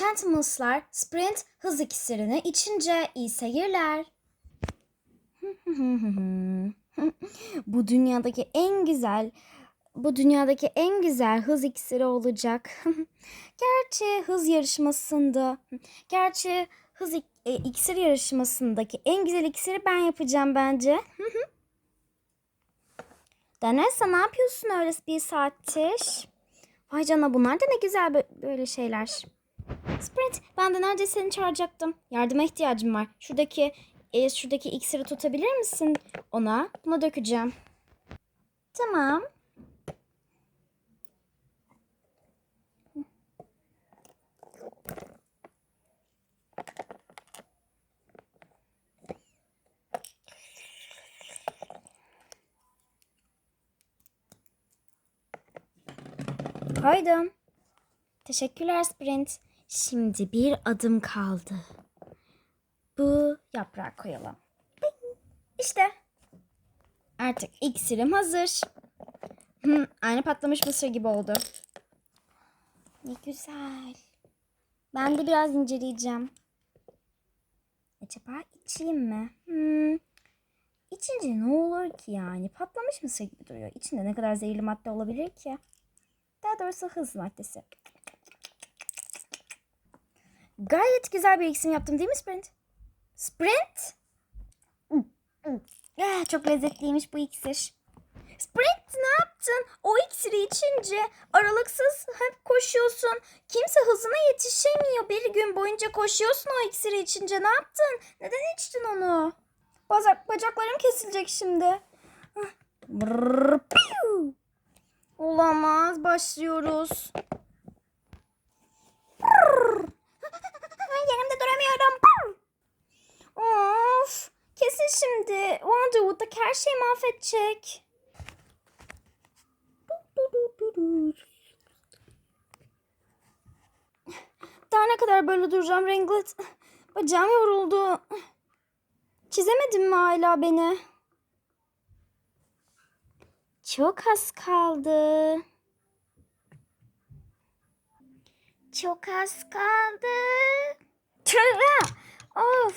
Enchantimals'lar sprint hız iksirini içince iyi seyirler. bu dünyadaki en güzel bu dünyadaki en güzel hız iksiri olacak. Gerçi hız yarışmasında gerçi hız ik- e, iksir yarışmasındaki en güzel iksiri ben yapacağım bence. Danessa ne yapıyorsun öyle bir saattir? Vay canına bunlar da ne güzel bö- böyle şeyler. Sprint ben de neredeyse seni çağıracaktım. Yardıma ihtiyacım var. Şuradaki e, şuradaki iksiri tutabilir misin ona? Buna dökeceğim. Tamam. Koydum. Teşekkürler Sprint. Şimdi bir adım kaldı. Bu yaprağı koyalım. İşte. Artık iksirim hazır. Hı, aynı patlamış mısır gibi oldu. Ne güzel. Ben de biraz inceleyeceğim. Acaba içeyim mi? Hmm. İçince ne olur ki yani? Patlamış mısır gibi duruyor. İçinde ne kadar zehirli madde olabilir ki? Daha doğrusu hız maddesi. Gayet güzel bir isim yaptım değil mi Sprint? Sprint? Ah, çok lezzetliymiş bu iksir. Sprint ne yaptın? O iksiri içince aralıksız hep koşuyorsun. Kimse hızına yetişemiyor. Bir gün boyunca koşuyorsun o iksiri içince. Ne yaptın? Neden içtin onu? Bacak, bacaklarım kesilecek şimdi. Olamaz. Başlıyoruz. Duramıyorum. Of. Kesin şimdi. Wonderwood'daki her şeyi mahvedecek. Daha ne kadar böyle duracağım Ringlet? Bacağım yoruldu. Çizemedin mi hala beni? Çok az kaldı. Çok az kaldı. Tüh! Of.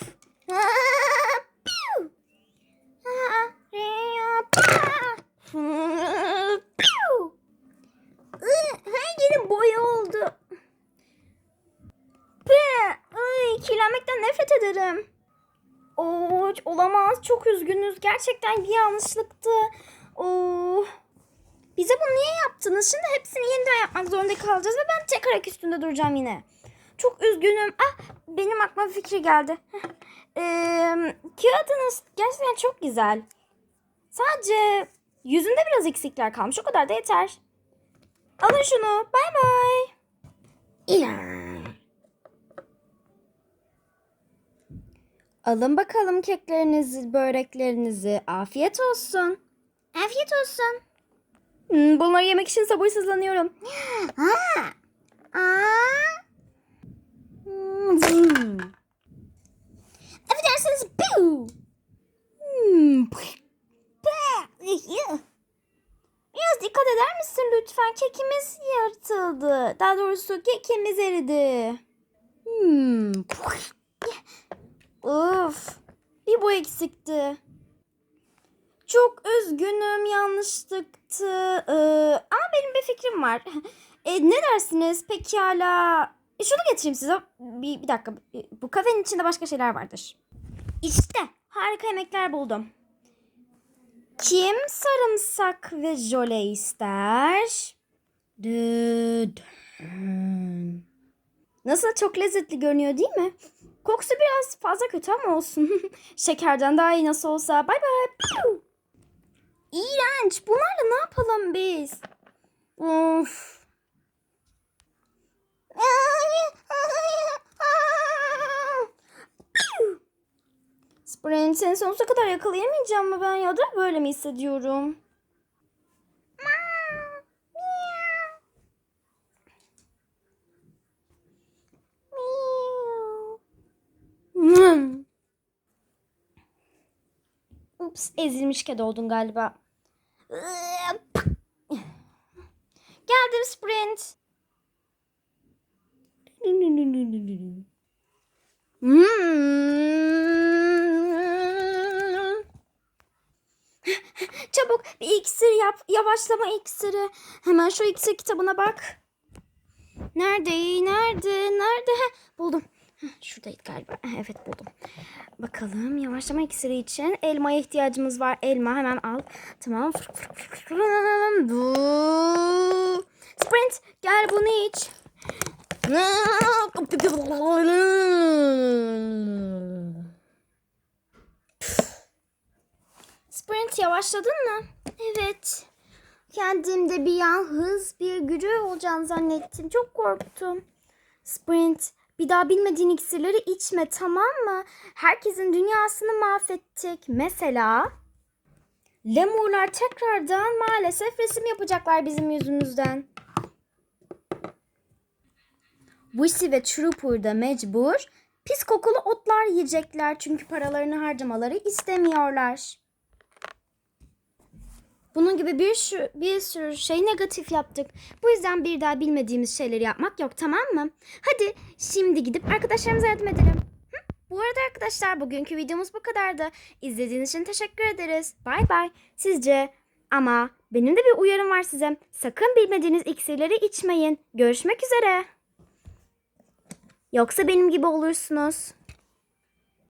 Her yerim boya oldu. Pe! Ay, kirlenmekten nefret ederim. Oo, olamaz. Çok üzgünüz. Gerçekten bir yanlışlıktı. Oo. Bize bunu niye yaptınız? Şimdi hepsini yeniden yapmak zorunda kalacağız ve ben tek üstünde duracağım yine. Çok üzgünüm. Ah, benim aklıma bir fikir geldi. Ee, kağıdınız gerçekten çok güzel. Sadece yüzünde biraz eksikler kalmış. O kadar da yeter. Alın şunu. Bay bay. Alın bakalım keklerinizi, böreklerinizi. Afiyet olsun. Afiyet olsun. Hmm, bunları yemek için sabırsızlanıyorum. Ha. Aa. Hmm. Affedersiniz. Piu. Hmm. Pah. Biraz dikkat eder misin lütfen? Kekimiz yırtıldı. Daha doğrusu kekimiz eridi. Hmm. Of. Bir bu eksikti. Çok üzgünüm yanlışlıktı. Ee, ama benim bir fikrim var. E, ne dersiniz? Pekala. E, şunu getireyim size. Bir, bir dakika. Bu kafenin içinde başka şeyler vardır. İşte harika yemekler buldum. Kim sarımsak ve jöle ister? Nasıl çok lezzetli görünüyor değil mi? Kokusu biraz fazla kötü ama olsun. Şekerden daha iyi nasıl olsa. Bay bay. İğrenç. Bunlarla ne yapalım biz? Of. Sprint seni sonsuza kadar yakalayamayacağım mı ben ya da böyle mi hissediyorum? Ups ezilmiş kedi oldun galiba. Geldim Sprint. Hmm. Çabuk bir iksir yap. Yavaşlama iksiri. Hemen şu iksir kitabına bak. Nerede? Nerede? Nerede? Heh, buldum. Şuradaydı galiba. Evet buldum. Bakalım yavaşlama iksiri için elmaya ihtiyacımız var. Elma hemen al. Tamam. Sprint gel bunu iç. Sprint yavaşladın mı? Evet. Kendimde bir an hız bir gücü olacağını zannettim. Çok korktum. Sprint bir daha bilmediğin iksirleri içme tamam mı? Herkesin dünyasını mahvettik. Mesela lemurlar tekrardan maalesef resim yapacaklar bizim yüzümüzden. Wisi ve Trooper da mecbur pis kokulu otlar yiyecekler çünkü paralarını harcamaları istemiyorlar. Bunun gibi bir, şu, bir sürü şey negatif yaptık. Bu yüzden bir daha bilmediğimiz şeyleri yapmak yok tamam mı? Hadi şimdi gidip arkadaşlarımıza yardım edelim. Hı? Bu arada arkadaşlar bugünkü videomuz bu kadardı. İzlediğiniz için teşekkür ederiz. Bay bay. Sizce ama benim de bir uyarım var size. Sakın bilmediğiniz iksirleri içmeyin. Görüşmek üzere. Yoksa benim gibi olursunuz.